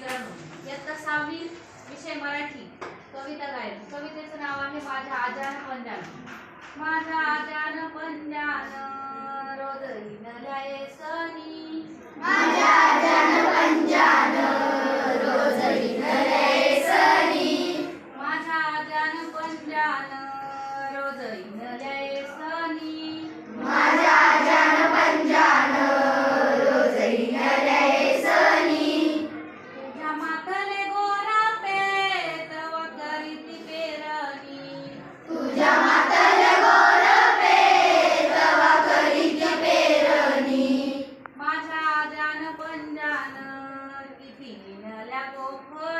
मित्रांनो इयत्ता सहावी विषय मराठी कविता गायन. कवितेचं नाव आहे माझ्या आजान पंजान माझ्या आजान पंजान रोज इनल्या सनी. माझ्या जन पंजान रोज सनी. माझ्या आजान पंजान रोज इनल्या la